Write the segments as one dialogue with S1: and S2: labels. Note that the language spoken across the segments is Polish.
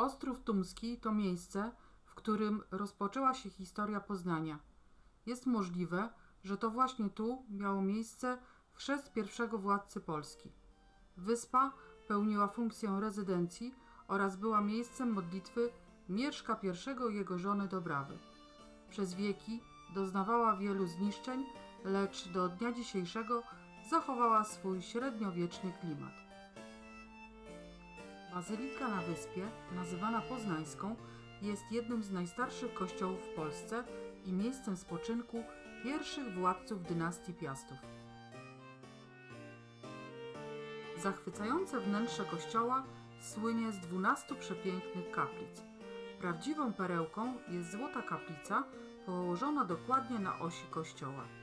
S1: Ostrów Tumski to miejsce, w którym rozpoczęła się historia Poznania. Jest możliwe, że to właśnie tu miało miejsce chrzest pierwszego władcy Polski. Wyspa pełniła funkcję rezydencji oraz była miejscem modlitwy Mieszka I i jego żony Dobrawy. Przez wieki doznawała wielu zniszczeń, lecz do dnia dzisiejszego zachowała swój średniowieczny klimat. Bazylika na wyspie, nazywana Poznańską, jest jednym z najstarszych kościołów w Polsce i miejscem spoczynku pierwszych władców dynastii Piastów. Zachwycające wnętrze kościoła słynie z dwunastu przepięknych kaplic. Prawdziwą perełką jest złota kaplica położona dokładnie na osi kościoła.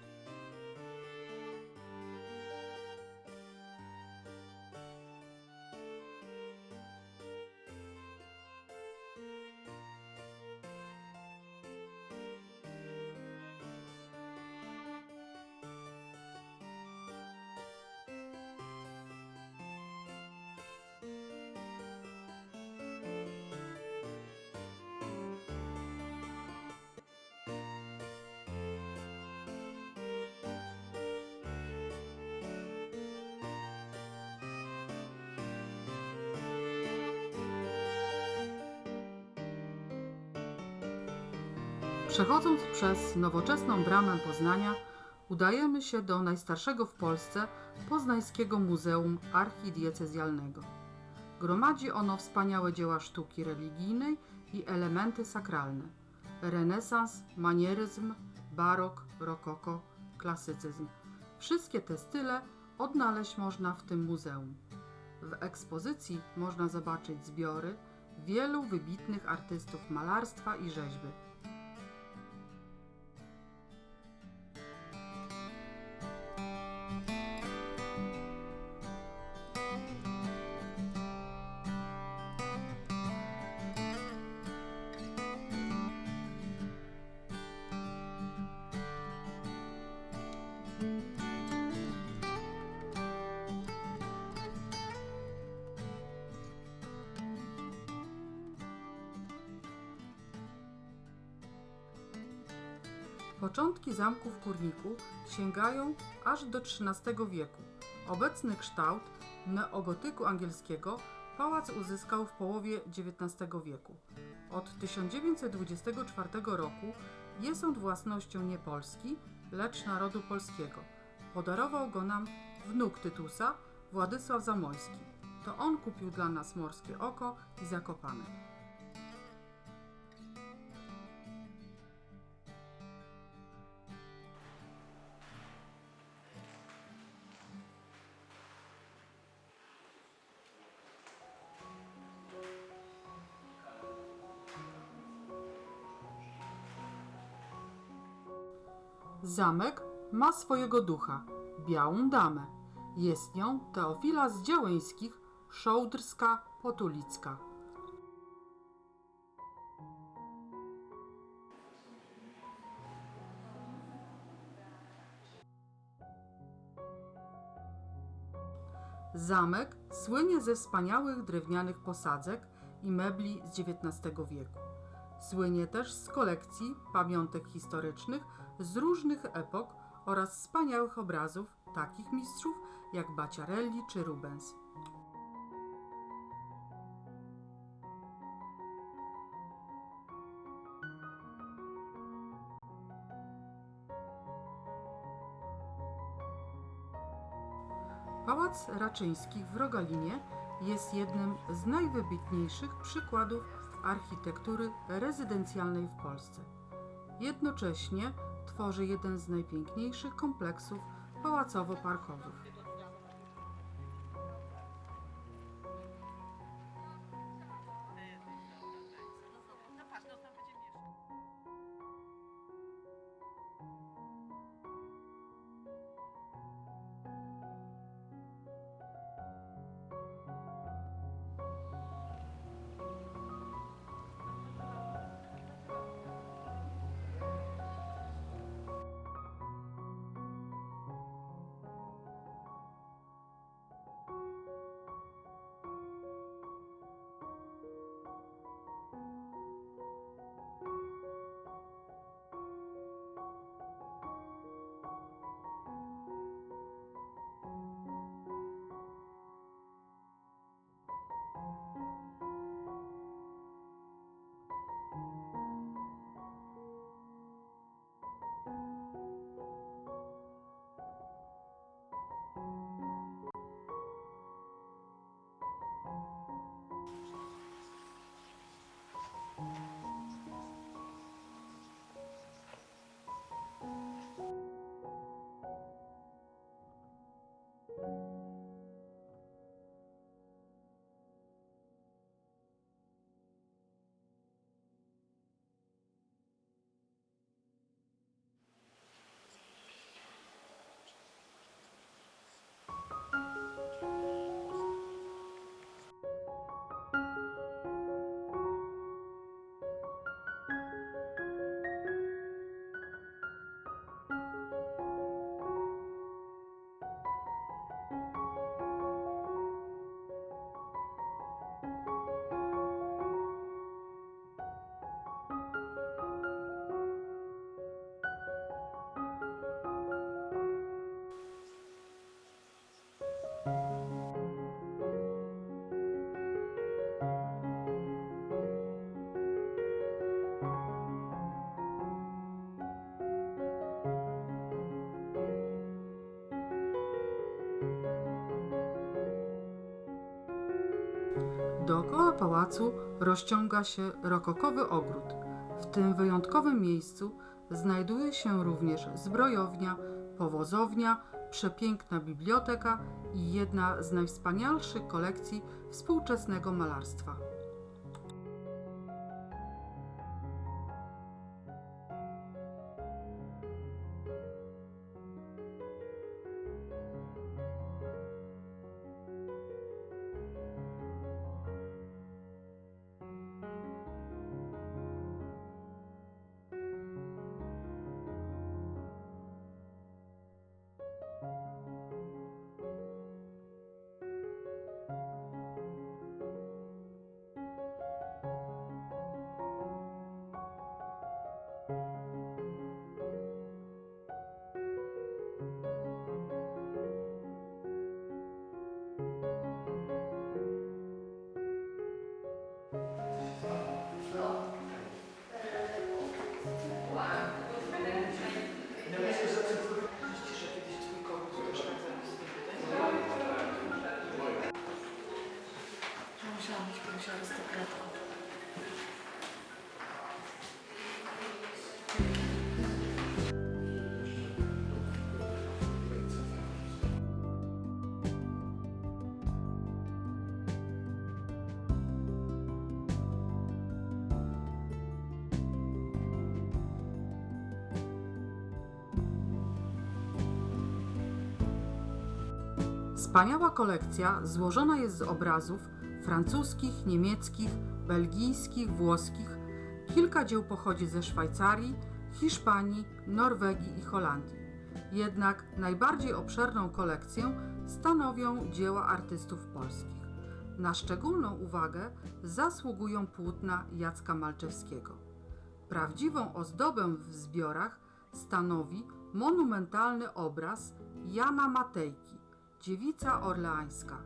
S1: Przechodząc przez nowoczesną bramę Poznania, udajemy się do najstarszego w Polsce Poznańskiego Muzeum Archidiecezjalnego. Gromadzi ono wspaniałe dzieła sztuki religijnej i elementy sakralne. Renesans, manieryzm, barok, rokoko, klasycyzm. Wszystkie te style odnaleźć można w tym muzeum. W ekspozycji można zobaczyć zbiory wielu wybitnych artystów malarstwa i rzeźby. Początki zamku w Kurniku sięgają aż do XIII wieku. Obecny kształt neogotyku angielskiego pałac uzyskał w połowie XIX wieku. Od 1924 roku jest on własnością nie Polski, lecz narodu polskiego. Podarował go nam wnuk Tytusa, Władysław Zamojski. To on kupił dla nas Morskie Oko i Zakopane. Zamek ma swojego ducha, białą damę. Jest nią Teofila z Działeńskich, Szołdrska, Potulicka. Zamek słynie ze wspaniałych drewnianych posadzek i mebli z XIX wieku. Słynie też z kolekcji pamiątek historycznych z różnych epok oraz wspaniałych obrazów takich mistrzów jak Baciarelli czy Rubens. Pałac Raczyńskich w Rogalinie jest jednym z najwybitniejszych przykładów architektury rezydencjalnej w Polsce. Jednocześnie tworzy jeden z najpiękniejszych kompleksów pałacowo-parkowych. Dookoła pałacu rozciąga się rokokowy ogród. W tym wyjątkowym miejscu znajduje się również zbrojownia, powozownia, przepiękna biblioteka i jedna z najwspanialszych kolekcji współczesnego malarstwa. Wspaniała kolekcja złożona jest z obrazów francuskich, niemieckich, belgijskich, włoskich. Kilka dzieł pochodzi ze Szwajcarii, Hiszpanii, Norwegii i Holandii. Jednak najbardziej obszerną kolekcję stanowią dzieła artystów polskich. Na szczególną uwagę zasługują płótna Jacka Malczewskiego. Prawdziwą ozdobę w zbiorach stanowi monumentalny obraz Jana Matejki, dziewica orleańska.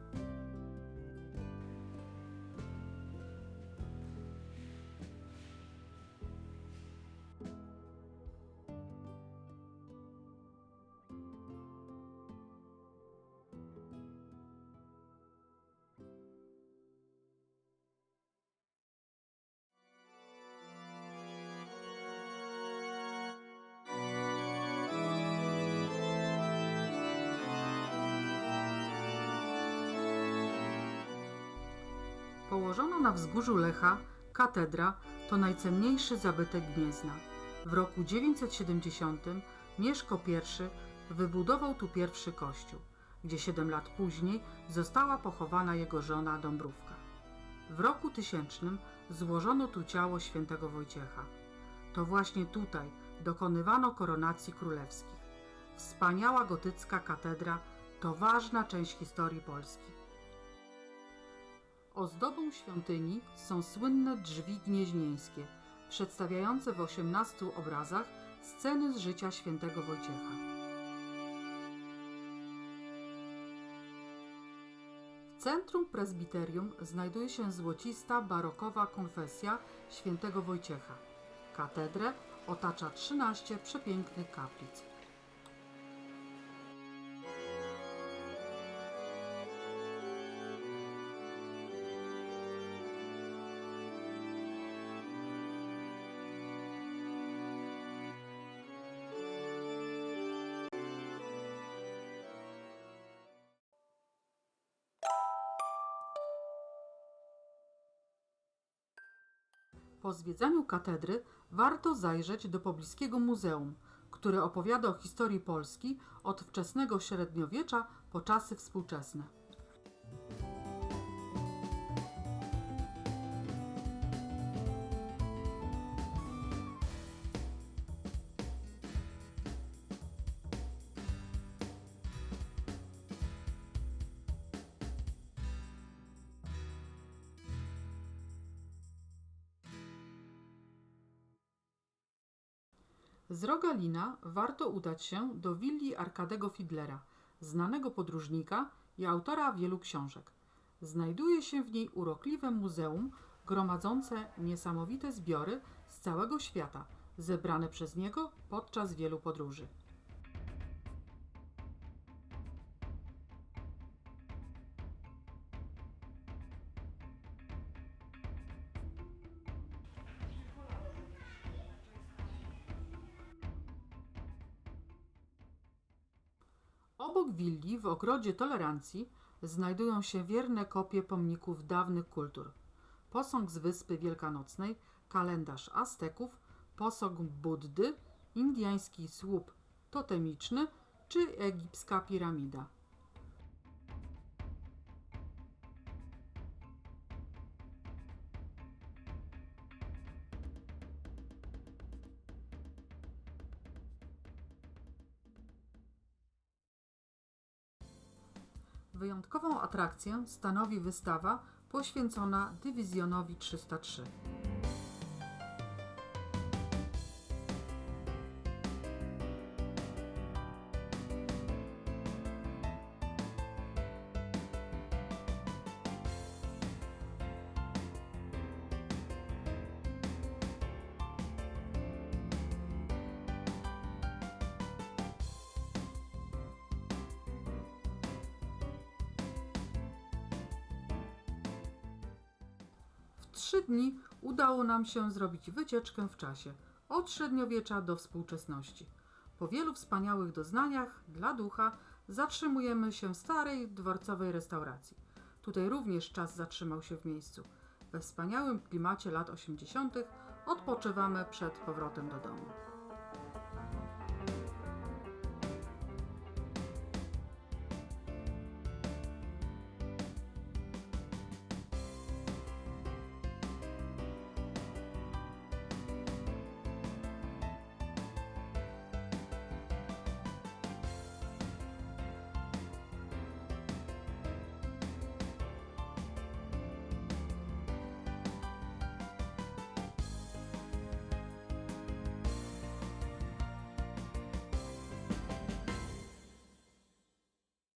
S1: Położona na wzgórzu Lecha, katedra to najcenniejszy zabytek Gniezna. W roku 970 Mieszko I wybudował tu pierwszy kościół, gdzie siedem lat później została pochowana jego żona Dąbrówka. W roku tysięcznym złożono tu ciało świętego Wojciecha. To właśnie tutaj dokonywano koronacji królewskich. Wspaniała gotycka katedra to ważna część historii Polski. Ozdobą świątyni są słynne drzwi gnieźnieńskie, przedstawiające w 18 obrazach sceny z życia świętego Wojciecha. W centrum prezbiterium znajduje się złocista barokowa konfesja świętego Wojciecha. Katedrę otacza 13 przepięknych kaplic. Po zwiedzaniu katedry warto zajrzeć do pobliskiego muzeum, które opowiada o historii Polski od wczesnego średniowiecza po czasy współczesne. Z Rogalina warto udać się do willi Arkadego Fidlera, znanego podróżnika, i autora wielu książek. Znajduje się w niej urokliwe muzeum gromadzące niesamowite zbiory z całego świata, zebrane przez niego podczas wielu podróży. Obok willi w ogrodzie tolerancji znajdują się wierne kopie pomników dawnych kultur. Posąg z Wyspy Wielkanocnej, kalendarz Azteków, posąg Buddy, indyjski słup totemiczny czy egipska piramida. Wyjątkową atrakcję stanowi wystawa poświęcona dywizjonowi 303. trzy dni udało nam się zrobić wycieczkę w czasie, od średniowiecza do współczesności. Po wielu wspaniałych doznaniach dla ducha zatrzymujemy się w starej dworcowej restauracji. Tutaj również czas zatrzymał się w miejscu. We wspaniałym klimacie lat 80. odpoczywamy przed powrotem do domu.